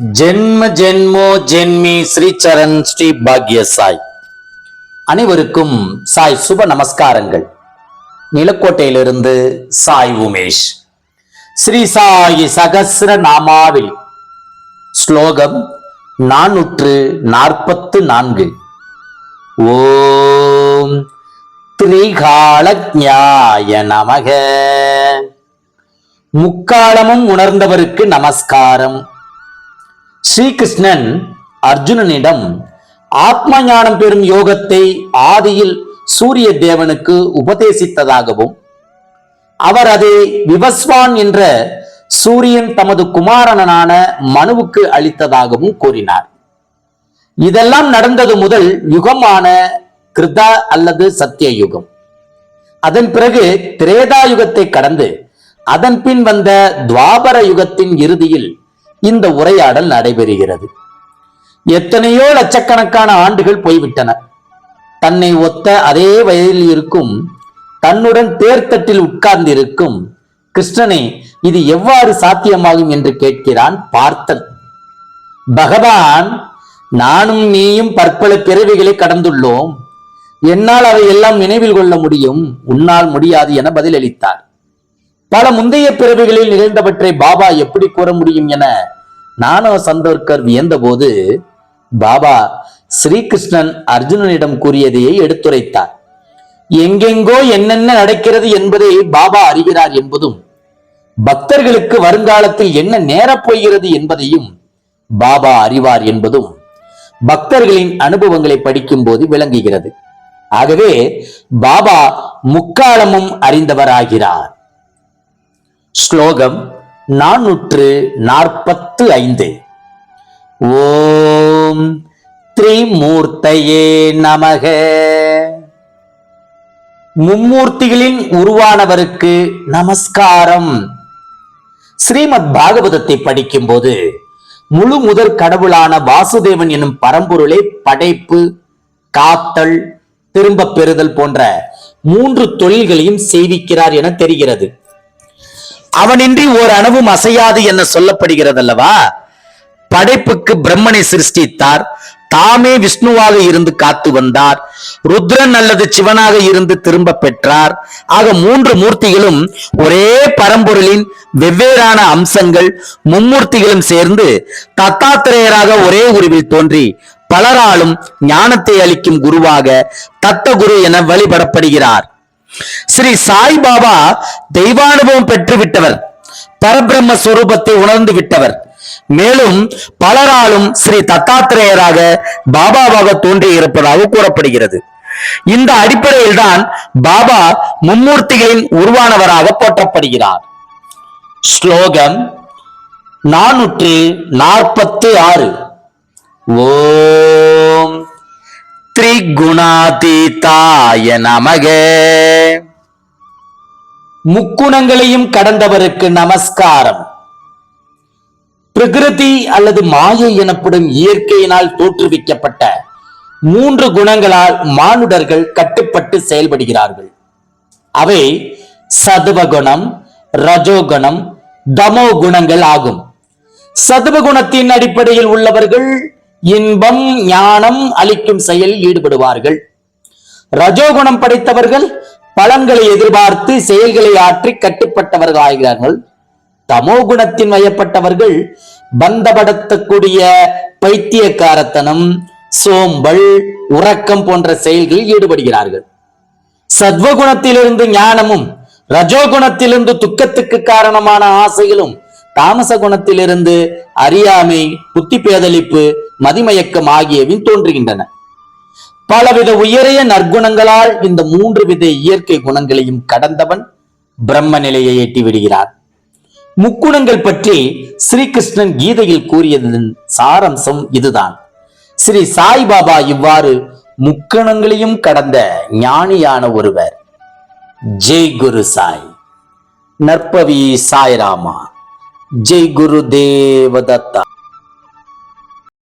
ஜென்ம ஜென்மோ ஜென்மி ஸ்ரீ சரண் ஸ்ரீ பாக்ய சாய். அனைவருக்கும் சாய் சுப நமஸ்காரங்கள். நிலக்கோட்டையிலிருந்து சாய் உமேஷ். ஸ்ரீ சாயி சகசிர நாமாவில். ஸ்லோகம் நானூற்று நாற்பத்து நான்கு. ஓம் திரிகாலஜாய நமக. முக்காலமும் உணர்ந்தவருக்கு நமஸ்காரம். ஸ்ரீகிருஷ்ணன் அர்ஜுனனிடம் ஆத்ம ஞானம் பெறும் யோகத்தை ஆதியில் சூரிய தேவனுக்கு உபதேசித்ததாகவும் அவர் அதை விவஸ்வான் என்ற சூரியன் தமது குமாரனான மனுவுக்கு அளித்ததாகவும் கூறினார். இதெல்லாம் நடந்தது முதல் யுகமான கிருதா அல்லது சத்திய யுகம் அதன் பிறகு திரேதா யுகத்தை கடந்து அதன் பின் வந்த துவாபர யுகத்தின் இறுதியில் இந்த உரையாடல் நடைபெறுகிறது. எத்தனையோ லட்சக்கணக்கான ஆண்டுகள் போய்விட்டன. தன்னை ஒத்த அதே வயதில் இருக்கும் தன்னுடன் தேர்தட்டில் உட்கார்ந்திருக்கும் கிருஷ்ணனே இது எவ்வாறு சாத்தியமாகும் என்று கேட்கிறான் பார்த்தன். பகவான் நானும் நீயும் பற்பல பிறவிகளை கடந்துள்ளோம். என்னால் அவை எல்லாம் நினைவில் கொள்ள முடியும். உன்னால் முடியாது என பதிலளித்தார். பல முந்தைய பிறவிகளில் நிகழ்ந்தவற்றை பாபா எப்படி கூற முடியும் என நானோ சந்தோர்கர் வியந்தபோது பாபா ஸ்ரீகிருஷ்ணன் அர்ஜுனனிடம் கூறியதையே எடுத்துரைத்தார். எங்கெங்கோ என்னென்ன நடக்கிறது என்பதை பாபா அறிகிறார் என்பதும் பக்தர்களுக்கு வருங்காலத்தில் என்ன நேரப் போகிறது என்பதையும் பாபா அறிவார் என்பதும் பக்தர்களின் அனுபவங்களை படிக்கும் போது விளங்குகிறது. ஆகவே பாபா முக்காலமும் அறிந்தவராகிறார். ஸ்லோகம் நானூற்று நாற்பத்து ஐந்து. ஓம் திரிமூர்த்தையே நமக. மும்மூர்த்திகளின் உருவானவருக்கு நமஸ்காரம். ஸ்ரீமத் பாகவதத்தை படிக்கும்போது முழு முதற் கடவுளான வாசுதேவன் எனும் பரம்பொருளை படைப்பு காத்தல் திரும்பப் பெறுதல் போன்ற மூன்று தொழில்களையும் செய்விக்கிறார் என தெரிகிறது. அவனின்றி ஓர் அணுவும் அசையாது என சொல்லப்படுகிறதல்லவா? படைப்புக்கு பிரம்மனை சிருஷ்டித்தார். தாமே விஷ்ணுவாக இருந்து காத்து வந்தார். ருத்ரன் அல்லது சிவனாக இருந்து திரும்ப பெற்றார். ஆக மூன்று மூர்த்திகளும் ஒரே பரம்பொருளின் வெவ்வேறான அம்சங்கள் மும்மூர்த்திகளும் சேர்ந்து தத்தாத்திரேயராக ஒரே உருவில் தோன்றி பலராலும் ஞானத்தை அளிக்கும் குருவாக தத்த குரு என வழிபடப்படுகிறார். ஸ்ரீ சாய்பாபா தெய்வானுபவம் பெற்று விட்டவர் பரபிரம்ம ஸ்வரூபத்தை உணர்ந்து விட்டவர். மேலும் பலராலும் ஸ்ரீ தத்தாத்திரேயராக பாபாவாக தோன்றி இருப்பதாக கூறப்படுகிறது. இந்த அடிப்படையில் தான் பாபா மும்மூர்த்திகளின் உருவானவராக போற்றப்படுகிறார். ஸ்லோகம் நானூற்று நாற்பத்து ஆறு. ஓ குணாதீதாய நமக. முக்குணங்களையும் கடந்தவருக்கு நமஸ்காரம். பிரகிருதி அல்லது மாயை எனப்படும் இயற்கையினால் தோற்றுவிக்கப்பட்ட மூன்று குணங்களால் மானுடர்கள் கட்டுப்பட்டு செயல்படுகிறார்கள். அவை சதுவகுணம் ரஜோகுணம் தமோ குணங்கள் ஆகும். சதுவகுணத்தின் அடிப்படையில் உள்ளவர்கள் இன்பம் ஞானம் அளிக்கும் செயலில் ஈடுபடுவார்கள். ரஜோகுணம் படைத்தவர்கள் பலன்களை எதிர்பார்த்து செயல்களை ஆற்றி கட்டுப்பட்டவர்கள் ஆகிறார்கள் தமோ குணத்தின் வயப்பட்டவர்கள் பந்தப்படுத்தக்கூடிய பைத்தியக்காரத்தனம் சோம்பல் உறக்கம் போன்ற செயல்களில் ஈடுபடுகிறார்கள். சத்வகுணத்திலிருந்து ஞானமும் ரஜோகுணத்திலிருந்து துக்கத்துக்கு காரணமான ஆசைகளும் தாமச குணத்திலிருந்து அறியாமை புத்தி பேதளிப்பு மதிமயக்கம் ஆகியவையும் தோன்றுகின்றன. பலவித உயரிய நற்குணங்களால் இந்த மூன்று வித இயற்கை குணங்களையும் கடந்தவன் பிரம்ம நிலையை எட்டி விடுகிறார் முக்குணங்கள் பற்றி ஸ்ரீகிருஷ்ணன் கீதையில் கூறியதன் சாரம்சம் இதுதான். ஸ்ரீ சாய்பாபா இவ்வாறு முக்கணங்களையும் கடந்த ஞானியான ஒருவர் ஜெய் குரு சாய் நற்பவி சாய்ராமா ஜெய் குரு தேவதத்தா.